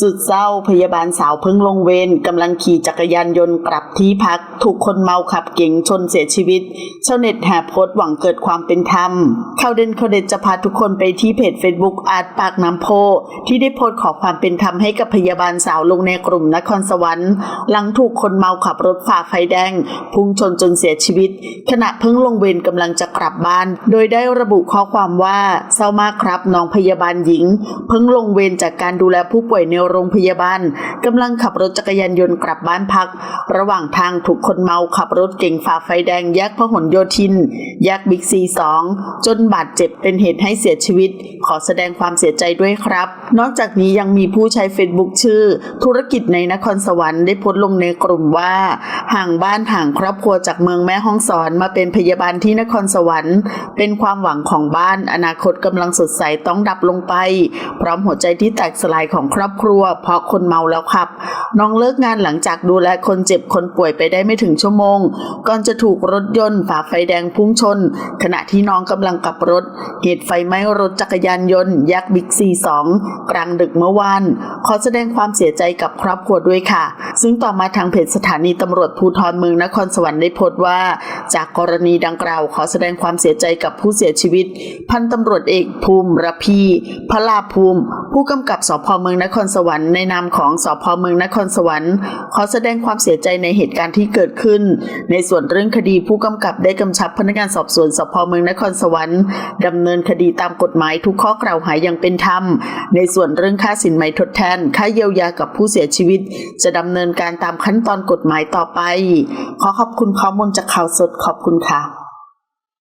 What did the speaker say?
สุดเศร้าพยาบาลสาวเพิ่งลงเวรกำลังขี่จักรยานยนต์กลับที่พัก ถูกคนเมาขับเก๋งชนเสียชีวิต ชาวเน็ตแห่โพสต์หวังเกิดความเป็นธรรมข่าวเด่นข่าวเด็ดจะพาทุกคนไปที่เพจ Facebook อาร์ตปากน้ำโพ ที่ได้โพสต์ขอความเป็นธรรมให้กับพยาบาลสาวลงในกลุ่มนครสวรรค์ หลังถูกคนเมาขับรถฝ่าไฟแดง พุ่งชนจนเสียชีวิต ขณะเพิ่งลงเวรกำลังจะกลับบ้าน โดยได้ระบุข้อความว่าเศร้ามากครับน้องพยาบาลหญิง เพิ่งลงเวรจากการดูแลผู้ป่วยในโรงพยาบาลกำลังขับรถจักรยานยนต์กลับบ้านพัก ระหว่างทางถูกคนเมาขับรถเก่งฝ่าไฟแดงแยกพหลโยธิน แยกบิ๊กซีสองจนบาดเจ็บเป็นเหตุให้เสียชีวิต ขอแสดงความเสียใจด้วยครับ นอกจากนี้ยังมีผู้ใช้เฟซบุ๊กชื่อ ธุรกิจในนครสวรรค์ได้โพสต์ลงในกลุ่มว่า ห่างบ้านห่างครอบครัวจากเมืองแม่ฮ่องสอนมาเป็นพยาบาลที่นครสวรรค์ เป็นความหวังของบ้านอนาคตกำลังสดใสต้องดับลงไป พร้อมหัวใจที่แตกสลายของครอบครัวเพราะคนเมาแล้วครับ น้องเลิกงานหลังจากดูแลคนเจ็บคนป่วยไปได้ไม่ถึงชั่วโมง ก่อนจะถูกรถยนต์ฝ่าไฟแดงพุ่งชน ขณะที่น้องกำลังกลับรถ เหตุไฟไหม้รถจักรยานยนต์ยักษ์บิ๊กซีสองกลางดึกเมื่อวาน ขอแสดงความเสียใจกับครอบครัวด้วยค่ะ ซึ่งต่อมาทางเพจสถานีตำรวจภูธรเมืองนครสวรรค์ได้โพสต์ว่า จากกรณีดังกล่าว ขอแสดงความเสียใจกับผู้เสียชีวิต พันตำรวจเอกภูมิระพีพระลาภูมิ ผู้กำกับสพเมืองนครสวรรค์ในนามของสพเมืองนคครสวรรค์ ขอแสดงความเสียใจในเหตุการณ์ที่เกิดขึ้น ในส่วนเรื่องคดีผู้กำกับได้กำชับพนักงานสอบสวนสพเมืองนครสวรรค์ดำเนินคดีตามกฎหมายทุกข้อกล่าวหาอย่างเป็นธรรม ในส่วนเรื่องค่าสินไหมทดแทน ค่าเยียวยากับผู้เสียชีวิต จะดำเนินการตามขั้นตอนกฎหมายต่อไป ขอขอบคุณข้อมูลจากข่าวสดขอบคุณค่ะ